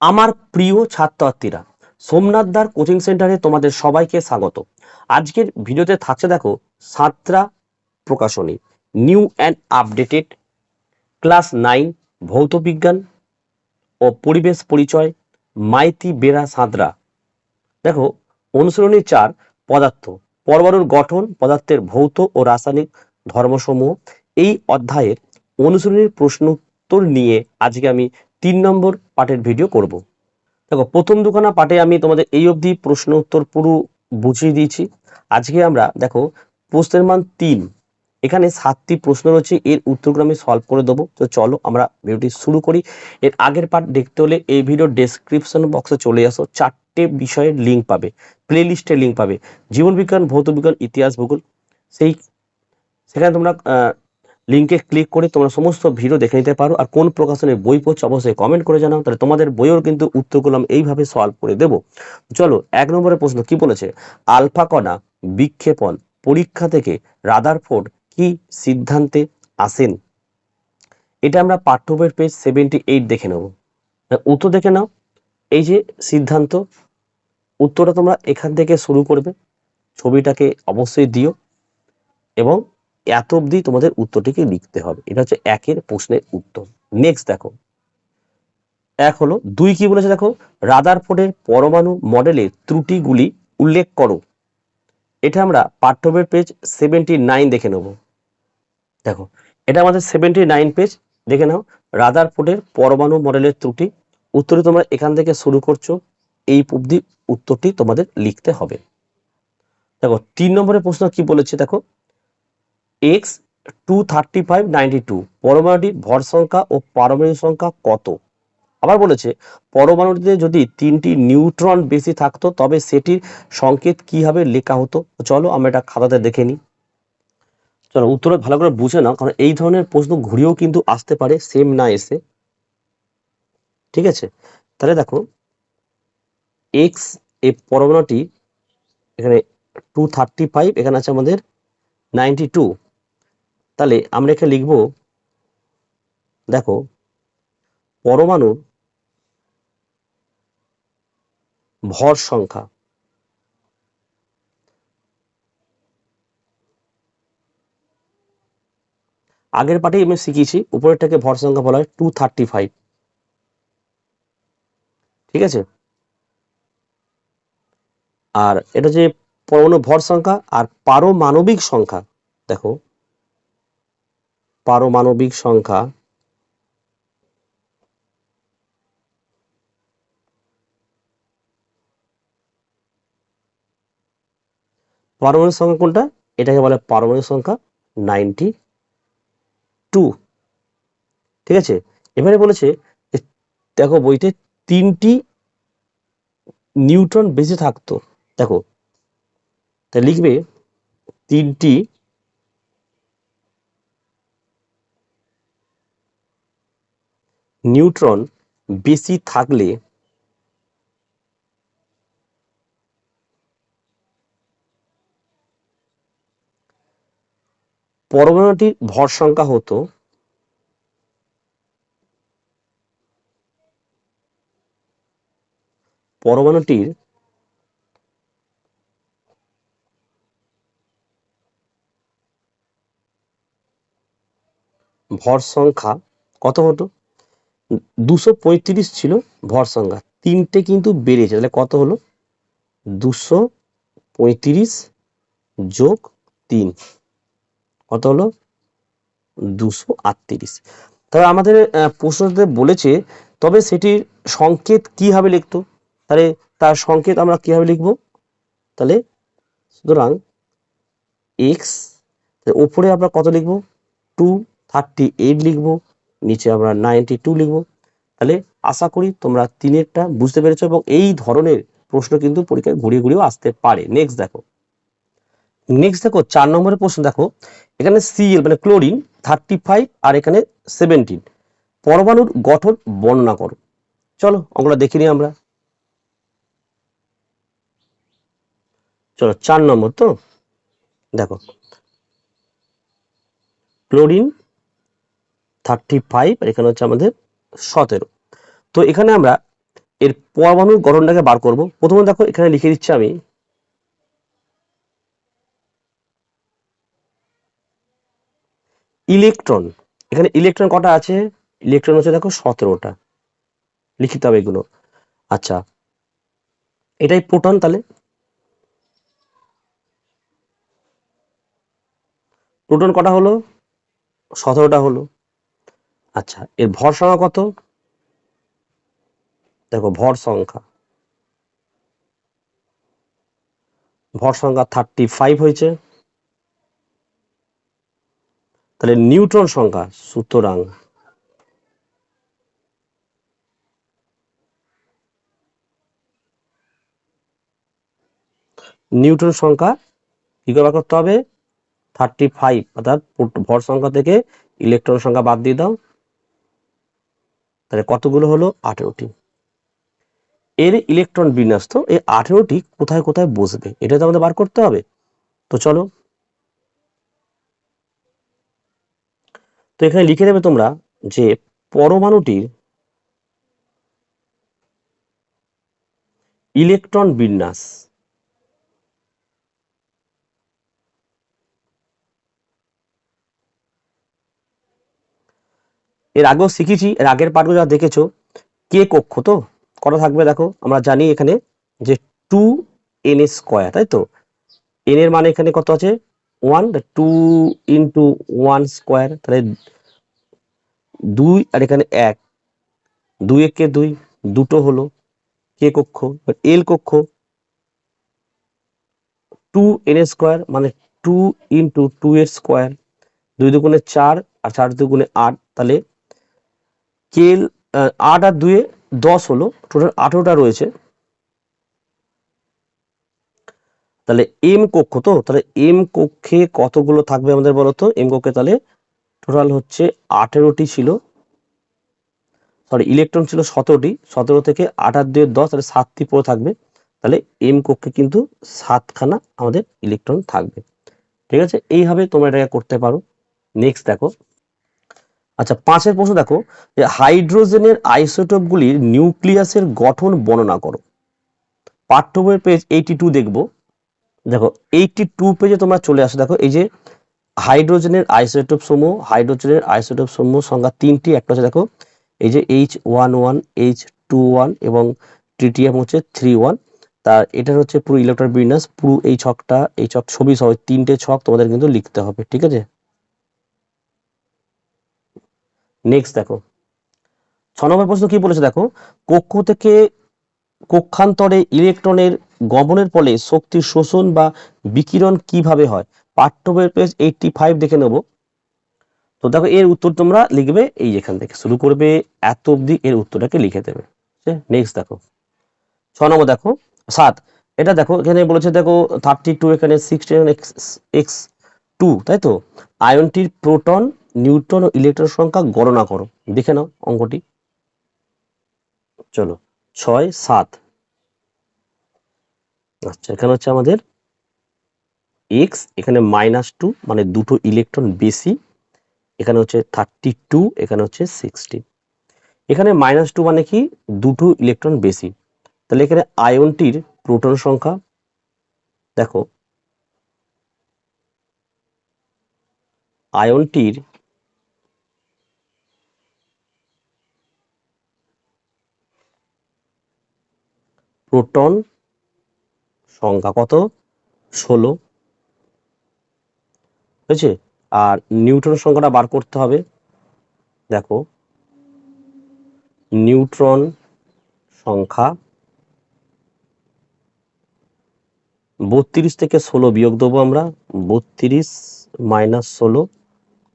আমার প্রিয় ছাত্রছাত্রীরা, সোমনাথদার কোচিং সেন্টারে তোমাদের সবাইকে স্বাগত। আজকের ভিডিওতে থাকছে দেখো Satra Prakashani, new and updated, class nine, ভৌত বিজ্ঞান ও পরিবেশ পরিচয়, মাইতি বেরা সাঁতরা। দেখো, অনুশীলনী চার, পদার্থ, পরমাণুর গঠন, পদার্থের ভৌত ও রাসায়নিক ধর্মসমূহ। এই অধ্যায়ের অনুসরণীর প্রশ্ন উত্তর নিয়ে আজকে আমি তিন নম্বর পার্টের ভিডিও করব। দেখো, প্রথম দুখানা পার্টে আমি তোমাদের এই অবধি প্রশ্ন উত্তর পুরো বুঝিয়ে দিয়েছি। আজকে আমরা, দেখো, প্রশ্নের মান তিন। এখানে সাতটি প্রশ্ন রয়েছে, এর উত্তরগুলো আমি সলভ করে দেবো। তো চলো, আমরা ভিডিওটি শুরু করি। এর আগের পার্ট দেখতে হলে এই ভিডিও ডেসক্রিপশন বক্সে চলে আসো। চারটে বিষয়ের লিঙ্ক পাবে প্লে লিস্টের লিঙ্ক পাবে। জীবনবিজ্ঞান ভৌতবিজ্ঞান ইতিহাস, ভূগোল, সেই, সেখানে তোমরা লিঙ্কে ক্লিক করে তোমরা সমস্ত ভিডিও দেখে নিতে পারো। আর কোন প্রকাশনের বই পড়ছে অবশ্যই কমেন্ট করে জানাও। তাহলে তোমাদের বইয়ের কিন্তু উত্তরগুলো আমি এইভাবে সলভ করে দেবো। চলো, এক নম্বরের প্রশ্ন, কি বলেছে? আলফা কণা বিক্ষেপণ পরীক্ষা থেকে রাদারফোর্ড কি সিদ্ধান্তে আসেন? এটা আমরা পাঠ্য বইয়ের পেজ সেভেন্টি এইট দেখে নেব। উত্তর দেখে নাও। এই যে সিদ্ধান্ত, উত্তরটা তোমরা এখান থেকে শুরু করবে। ছবিটাকে অবশ্যই দিও। এবং এত অবধি তোমাদের উত্তরটিকে লিখতে হবে। এটা হচ্ছে একের প্রশ্নের উত্তর। নেক্সট দেখো। এক হলো, দুই কি বলেছে দেখো? রাদারফোর্ডের পরমাণু মডেলের ত্রুটিগুলি উল্লেখ করো। এটা আমরা পাঠ্যবের পেজ সেভেন্টি নাইন দেখে নেব। দেখো, এটা আমাদের সেভেন্টি নাইন পেজ দেখে নাও, রাদারফোর্ডের পরমাণু মডেলের ত্রুটি। উত্তরে তোমরা এখান থেকে শুরু করছ। এই অবধি উত্তরটি তোমাদের লিখতে হবে। দেখো, তিন নম্বরের প্রশ্ন কি বলেছে দেখো? X two thirty five ninety two পরমাণুটির ভর সংখ্যা ও পারমাণবিক সংখ্যা কত? আবার বলেছে, পরমাণুটিতে যদি তিনটি নিউট্রন বেশি থাকতো, তবে সেটির সংকেত কীভাবে লেখা হতো? চলো আমরা এটা খাতাতে দেখে নিই। চলো উত্তর ভালো করে বুঝে নাও, কারণ এই ধরনের প্রশ্ন ঘুরিয়েও কিন্তু আসতে পারে সেম না এসে। ঠিক আছে? তাহলে দেখো এক্স এই পরমাণুটি এখানে টু থার্টি ফাইভ এখানে আছে আমাদের নাইনটি টু তাহলে আমরা এখানে লিখব, দেখো, পরমাণুর ভর সংখ্যা। আগের পাঠে আমি শিখিয়েছি, উপরেরটাকে ভর সংখ্যা বলা হয় টু থার্টি ফাইভ ঠিক আছে? আর এটা যে পরমাণু ভর সংখ্যা আর পারমাণবিক সংখ্যা, দেখো পারমাণবিক সংখ্যা পারমাণবিক সংখ্যা কোনটা? এটাকে বলে পারমাণবিক সংখ্যা নাইনটি টু। ঠিক আছে? এবারে বলেছে দেখো বইতে তিনটি নিউট্রন বেঁচে থাকতো। দেখো, তা লিখবে তিনটি নিউট্রন বেশি থাকলে পরমাণুটির ভর সংখ্যা হতো পরমাণুটির ভর সংখ্যা কত হতো? দুশো পঁয়ত্রিশ ছিল ভর সংখ্যা। তিনটে কিন্তু বেড়েছে তাহলে কত হলো? দুশো পঁয়ত্রিশ যোগ তিন। কত হলো? দুশো আটত্রিশ। তবে আমাদের প্রশ্নতে বলেছে, তবে সেটির সংকেত কীভাবে লিখতো? তাহলে তার সংকেত আমরা কীভাবে লিখব? তাহলে সুতরাং এক্স ওপরে আমরা কত লিখব? টু থার্টি এইট লিখব। নিচে আমরা নাইনটি টু লিখব। তাহলে আশা করি তোমরা তিনেরটা বুঝতে পেরেছ এবং এই ধরনের প্রশ্ন কিন্তু পরীক্ষায় ঘুরিয়ে ঘুরিয়েও আসতে পারে। নেক্সট দেখো। নেক্সট দেখো, চার নম্বরের প্রশ্ন দেখো। এখানে সিএল মানে ক্লোরিন থার্টি ফাইভ আর এখানে সেভেন্টিন পরমাণুর গঠন বর্ণনা করো। চলো, অঙ্কটা দেখে নিই আমরা। চলো, চার নম্বর তো। দেখো। ক্লোরিন থার্টি ফাইভ আর এখানে হচ্ছে আমাদের সতেরো। তো এখানে আমরা এর পরমাণুর গঠনটাকে বার করব। প্রথমে দেখো, এখানে লিখে দিচ্ছি আমি ইলেকট্রন। এখানে ইলেকট্রন কটা আছে? ইলেকট্রন হচ্ছে দেখো সতেরোটা। লিখিতে হবে এগুলো। আচ্ছা এটাই প্রোটন তাহলে। প্রোটন কটা হলো? সতেরোটা হলো। আচ্ছা এর ভর সংখ্যা কত? দেখো, ভর সংখ্যা। ভর সংখ্যা থার্টি ফাইভ হয়েছে। তাহলে নিউট্রন সংখ্যা, সুতরাং নিউটন সংখ্যা কি করে করতে হবে? থার্টি ফাইভ অর্থাৎ ভর সংখ্যা থেকে ইলেকট্রন সংখ্যা বাদ দিয়ে দাও। তাহলে কতগুলো হলো? আঠেরোটি। এর ইলেকট্রন বিন্যাস্ত এই আঠেরোটি কোথায় কোথায় বসবে? এটা তো আমাদের বার করতে হবে। তো চলো। তো এখানে লিখে দেবে তোমরা যে পরমাণুটির ইলেকট্রন বিন্যাস এর আগেও শিখেছি, এর আগের পাঠগুলো যারা দেখেছ, কে কক্ষ তো? কটা থাকবে দেখো, আমরা জানি এখানে যে টু এন স্কোয়ার তাই তো? এন এর মানে এখানে কত আছে? One two into one square তাহলে দুই আর এখানে এক। দুই একে দুই, দুটো হলো কে কক্ষ? এল কক্ষ। টু এন স্কোয়ার মানে টু ইন্টু টু এর স্কোয়ার দুই দুগুণে চার আর চার দুগুণে আট, তাহলে কেল আট আর দুয়ে দশ হলো। টোটাল আঠেরোটা রয়েছে। তাহলে এম কক্ষ তো? তাহলে এম কক্ষে কতগুলো থাকবে আমাদের বলতো এম কক্ষে তাহলে টোটাল হচ্ছে আঠেরোটি ছিল। সরি ইলেকট্রন ছিল সতেরোটি। সতেরো থেকে আঠার দুয়ে দশ, তাহলে সাতটি পরে থাকবে। তাহলে এম কক্ষে কিন্তু সাতখানা আমাদের ইলেকট্রন থাকবে। ঠিক আছে? এইভাবে তোমরা এটাকে করতে পারো। নেক্সট দেখো। আচ্ছা পাঁচের প্রশ্ন দেখো, যে হাইড্রোজেনের আইসোটোপগুলির নিউক্লিয়াসের গঠন বর্ণনা করো। পাঠ্য বইয়ের পেজ এইটি টু দেখব। দেখো এইটি টু পেজে তোমরা চলে আসো। দেখো, এই যে হাইড্রোজেনের আইসোটোপ সমূহ হাইড্রোজেনের আইসোটোপ সমূহ সংখ্যা তিনটি, একটা হচ্ছে দেখো, এই যে H one one H two one এবং ট্রিটিয়াম হচ্ছে থ্রি ওয়ান তার এটার হচ্ছে পুরো ইলেকট্রন বিন্যাস পুরো এই ছকটা, এই ছক ছবি সহ তিনটে ছক তোমাদের কিন্তু লিখতে হবে, ঠিক আছে? নেক্সট দেখো। ছ নম্বর প্রশ্ন কি বলেছে দেখো? কক্ষ থেকে কক্ষান্তরে ইলেকট্রনের গমনের ফলে শক্তির শোষণ বা বিকিরণ কীভাবে হয়? পাঠ্য বইয়ের পেজ এইটটি ফাইভ দেখে নেব। তো দেখো, এর উত্তর তোমরা লিখবে এই এখান থেকে। শুরু করবে, এত অবধি এর উত্তরটাকে লিখে দেবে। নেক্সট দেখো। ছ নম্বর দেখো, সাত। এটা দেখো, এখানে বলেছে দেখো থার্টি টু এখানে সিক্সটি এক্স এক্স টু তাই তো? আয়নটির প্রোটন নিউট্রন ও ইলেকট্রন সংখ্যা গণনা করো। দেখে নাও অঙ্কটি। চলো, ছয়, সাত। আচ্ছা এখানে হচ্ছে আমাদের এক্স এখানে মাইনাস টু মানে দুটো ইলেকট্রন বেশি। এখানে হচ্ছে থার্টি টু এখানে হচ্ছে সিক্সটি এখানে মাইনাস টু মানে কি? দুটো ইলেকট্রন বেশি। তাহলে এখানে আয়নটির প্রোটন সংখ্যা, দেখো। আয়নটির প্রোটন সংখ্যা কত? ষোলো। হয়েছে? আর নিউট্রন সংখ্যাটা বার করতে হবে। দেখো, নিউট্রন সংখ্যা বত্রিশ থেকে ষোলো বিয়োগ দেবো আমরা। বত্রিশ মাইনাস ষোলো,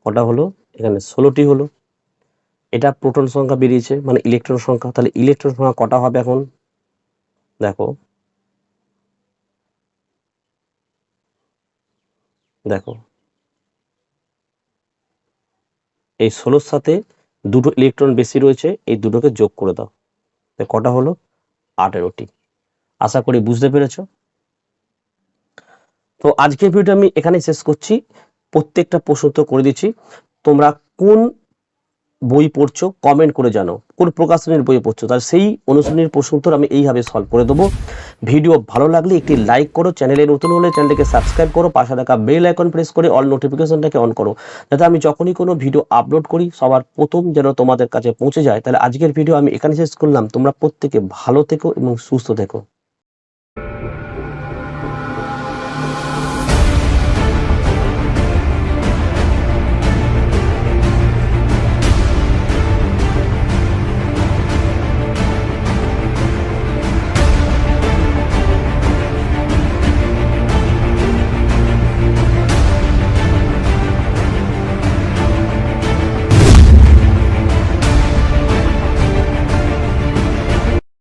কটা হলো? এখানে ষোলোটি হলো। এটা প্রোটন সংখ্যা বেরিয়েছে মানে ইলেকট্রন সংখ্যা। তাহলে ইলেকট্রন সংখ্যা কটা হবে এখন? দেখো। দেখো। এই ষোলোর সাথে দুটো ইলেকট্রন বেশি রয়েছে, এই দুটোকে যোগ করে দাও। কটা হলো? আঠেরোটি। আশা করি বুঝতে পেরেছ? তো আজকের ভিডিওটা আমি এখানে শেষ করছি। প্রত্যেকটা প্রশ্ন তো করে দিচ্ছি। তোমরা কোন বই পড়ছো কমেন্ট করে জানো কোন প্রকাশনীর বই পড়ছো। তার সেই অনুশীলনীর প্রশ্ন উত্তর আমি এইভাবে সলভ করে দেবো। ভিডিও ভালো লাগলে একটি লাইক করো, চ্যানেলে নতুন হলে চ্যানেলটিকে সাবস্ক্রাইব করো, পাশে থাকা বেল আইকন প্রেস করে অল নোটিফিকেশনটাকে অন করো, যাতে আমি যখনই কোনো ভিডিও আপলোড করি, সবার প্রথম যেন তোমাদের কাছে পৌঁছে যায়। তাহলে আজকের ভিডিও আমি এখানে শেষ করলাম। তোমরা প্রত্যেকে ভালো থেকো এবং সুস্থ থেকো।